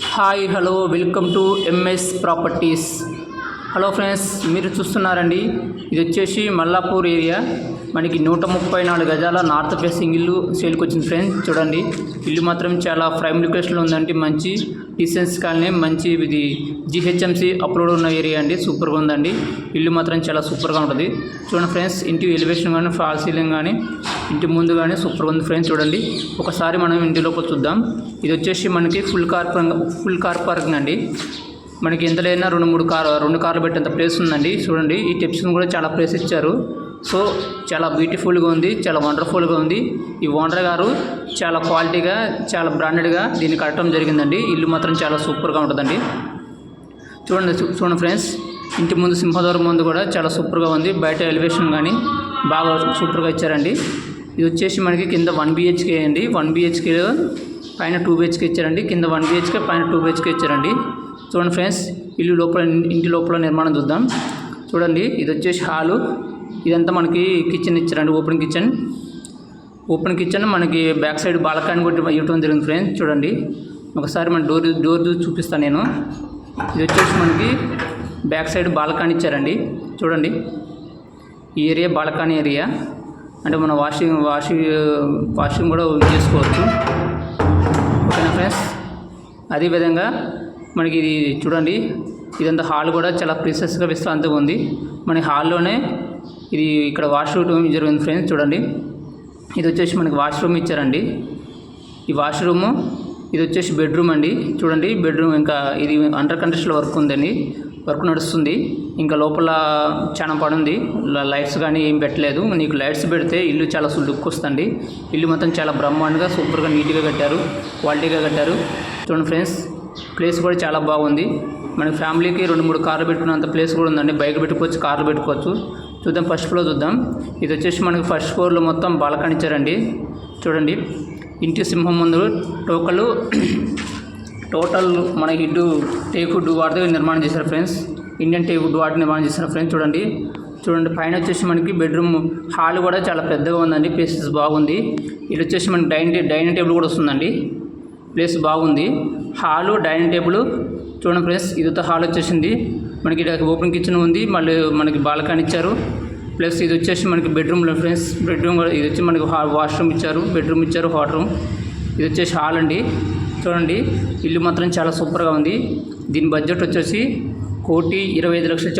Hi hello welcome to MS properties hello friends మీరు చూస్తున్నారండి. ఇది వచ్చేసి మల్లాపూర్ ఏరియా. మనకి నూట ముప్పై నాలుగు గజాల నార్త్ ఫేసింగ్ ఇల్లు సేల్కి వచ్చింది ఫ్రెండ్స్. చూడండి ఇల్లు మాత్రం చాలా ప్రైమ్ లొకేషన్లో ఉందండి. మంచి డిసెన్స్ కాలనీ మంచి ఇది జిహెచ్ఎంసి అప్లోడ్ ఉన్న ఏరియా అండి. సూపర్గా ఉందండి. ఇల్లు మాత్రం చాలా సూపర్గా ఉంటుంది. చూడండి ఫ్రెండ్స్ ఇంటి ఎలివేషన్ కానీ ఫాల్ సీలింగ్ కానీ ఇంటి ముందు కానీ సూపర్గా ఉంది ఫ్రెండ్స్. చూడండి ఒకసారి మనం ఇంటి లోపల చూద్దాం. ఇది వచ్చేసి మనకి full car full car parking అండి. మనకి ఎంత లేనా రెండు మూడు కార్ రెండు కార్లు పెట్టేంత ప్లేస్ ఉందండి. చూడండి ఈ టిప్స్ని కూడా చాలా ప్లేస్ ఇచ్చారు. సో చాలా బ్యూటిఫుల్గా ఉంది చాలా వండర్ఫుల్గా ఉంది. ఈ ఓనర్ గారు చాలా క్వాలిటీగా చాలా బ్రాండెడ్గా దీన్ని కట్టడం జరిగిందండి. ఇల్లు మాత్రం చాలా సూపర్గా ఉంటుందండి. చూడండి చూ- చూడండి ఫ్రెండ్స్ ఇంటి ముందు సింహద్వారం ముందు కూడా చాలా సూపర్గా ఉంది. బయట ఎలివేషన్ కానీ బాగా సూపర్గా ఇచ్చారండి. ఇది వచ్చేసి మనకి కింద వన్ బిహెచ్కే అండి. వన్ బిహెచ్కే పైన టూ బిహెచ్కే ఇచ్చారండి. కింద వన్ బిహెచ్కే పైన టూ బిహెచ్కే ఇచ్చారండి. చూడండి ఫ్రెండ్స్ ఇల్లు లోపల ఇంటి లోపల నిర్మాణం చూద్దాం. చూడండి ఇది వచ్చేసి హాలు. ఇదంతా మనకి కిచెన్ ఇచ్చారండి ఓపెన్ కిచెన్ ఓపెన్ కిచెన్ మనకి బ్యాక్ సైడ్ బాల్కనీ కొట్టి ఇవ్వడం జరిగింది ఫ్రెండ్స్ చూడండి. ఒకసారి మన డోర్ డోర్ చూపిస్తాను నేను. ఇది వచ్చేసి మనకి బ్యాక్ సైడ్ బాలకాని ఇచ్చారండి చూడండి. ఈ ఏరియా బాలకాని ఏరియా అంటే మన వాషింగ్ వాషింగ్ వాషింగ్ కూడా యూజ్ చేసుకోవచ్చు. ఓకేనా ఫ్రెండ్స్? అదేవిధంగా మనకి ఇది చూడండి ఇదంతా హాల్ కూడా చాలా ప్రీసెస్గా విశ్రాంతిగా ఉంది. మన హాల్లోనే ఇది ఇక్కడ వాష్రూమ్ జరిగింది ఫ్రెండ్స్ చూడండి. ఇది వచ్చేసి మనకి వాష్రూమ్ ఇచ్చారండి. ఈ వాష్రూము ఇది వచ్చేసి బెడ్రూమ్ అండి. చూడండి బెడ్రూమ్ ఇంకా ఇది అండర్ కండిషన్లో వర్క్ ఉందండి. వర్క్ నడుస్తుంది. ఇంకా లోపల చాలా పడుంది లైట్స్ కానీ ఏం పెట్టలేదు. నీకు లైట్స్ పెడితే ఇల్లు చాలా లుక్ వస్తుంది ఇల్లు మొత్తం చాలా బ్రహ్మాండంగా సూపర్గా నీట్గా కట్టారు. క్వాలిటీగా కట్టారు. చూడండి ఫ్రెండ్స్ ప్లేస్ కూడా చాలా బాగుంది. మన ఫ్యామిలీకి రెండు మూడు కార్లు పెట్టుకున్నంత ప్లేస్ కూడా ఉందండి. బైక్ పెట్టుకోవచ్చు కార్లు పెట్టుకోవచ్చు. చూద్దాం ఫస్ట్ ఫ్లోర్ చూద్దాం. ఇది వచ్చేసి మనకి ఫస్ట్ ఫ్లోర్లో మొత్తం బాల్కనీ ఇచ్చారండి. చూడండి. ఇంటి సింహం ముందు టోకలు టోటల్ మన ఇడ్డు వుడ్ వాటితో నిర్మాణం చేశారు ఫ్రెండ్స్. ఇండియన్ టేకుడ్ వాటి నిర్మాణం చేశారు ఫ్రెండ్స్. చూడండి. చూడండి పైన వచ్చేసి మనకి బెడ్రూమ్ హాల్ కూడా చాలా పెద్దగా ఉందండి. ప్లేసెస్ బాగుంది. ఇది వచ్చేసి మనకి డైనింగ్ డైనింగ్ టేబుల్ కూడా వస్తుందండి. ప్లేస్ బాగుంది. హాలు డైనింగ్ టేబుల్ చూడండి ఫ్రెండ్స్ ఇదితో హాల్ వచ్చేసింది. మనకి ఇక్కడ ఓపెన్ కిచెన్ ఉంది మళ్ళీ మనకి బాల్కనీ ఇచ్చారు. ప్లస్ ఇది వచ్చేసి మనకి బెడ్రూమ్లో ఫ్రెండ్స్ బెడ్రూమ్ ఇది వచ్చి మనకి వాష్రూమ్ ఇచ్చారు బెడ్రూమ్ ఇచ్చారు హాట్ రూమ్. ఇది వచ్చేసి హాల్ అండి. చూడండి ఇల్లు మాత్రం చాలా సూపర్గా ఉంది. దీని బడ్జెట్ వచ్చేసి కోటి ఇరవై ఐదు లక్షలు